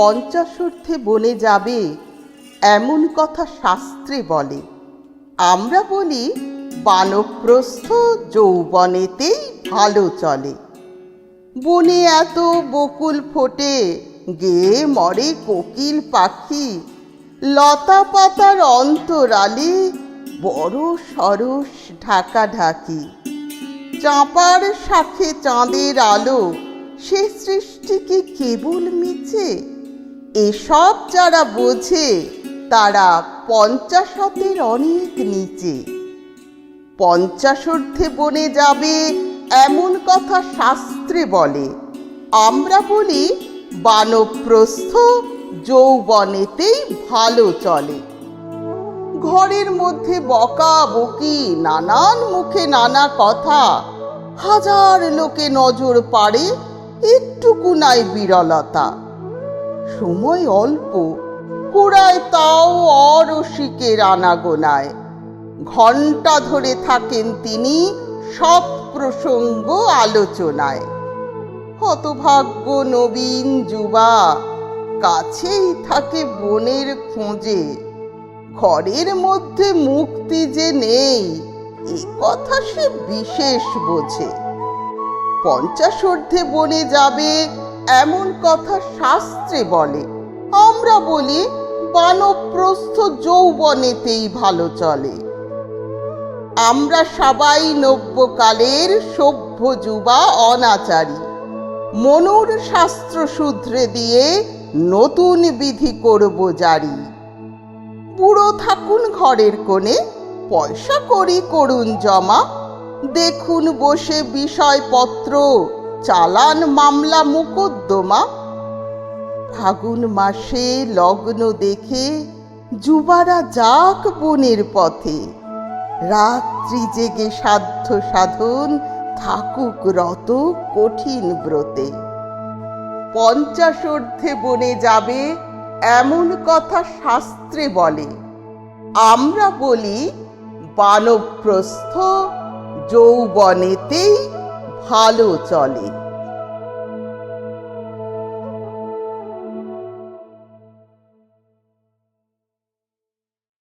পঞ্চাশোর্ধে বনে যাবে, এমন কথা শাস্ত্রে বলে। আমরা বলি, বানপ্রস্থ যৌবনেতেই ভালো চলে। বনে এত বকুল ফোটে, গেয়ে মরে কোকিল পাখি। লতা পাতার অন্তরালে বড় সরস ঢাকা ঢাকি। চাঁপার শাখে চাঁদের আলো, সে সৃষ্টি কি কেবল মিছে এসব যারা বোঝে, তারা পঞ্চাশতের অনেক নিচে। পঞ্চাশোর্ধে বনে যাবে এমন কথা শাস্ত্রে বলে। আমরা বলি, বানপ্রস্থ যৌবনেতেই ভালো চলে। ঘরের মধ্যে বকা বকি নানান মুখে নানা কথা। হাজার লোকে নজর পাড়ে, একটুকু নাই বিরলতা। সময় অল্প। কুড়ায় তাও অরসিকের আনাগোনায় ঘণ্টা ধরে থাকেন তিনি সব প্রসঙ্গ আলোচনায়। হতভাগ্য নবীন যুবা, কাছেই থাকে বনের খোঁজে। ঘরের মধ্যে মুক্তি যে নেই, এ কথা সে বিশেষ বোঝে। পঞ্চাশোর্ধে বনে যাবে এমন কথা শাস্ত্রে বলে। আমরা বলি, বানপ্রস্থ যৌবনেতেই ভালো চলে। আমরা সবাই নব্যকালের সভ্য যুবা অনাচারী। মনুর শাস্ত্র সূত্রে দিয়ে নতুন বিধি করব জারি। বুড়ো থাকুন ঘরের কোণে, পয়সা করি করুন জমা। দেখুন বসে বিষয়পত্র চালান মামলা মোকদ্দমা। ফাগুন মাসে লগ্ন দেখে যুবারা যাক বনের পথে। রাত্রি জেগে সাধ্য সাধন থাকুক রত কঠিন ব্রতে। পঞ্চাশোর্ধে বনে যাবে এমন কথা শাস্ত্রে বলে। আমরা বলি, বানপ্রস্থ যৌবনেতেই ভালো চলে।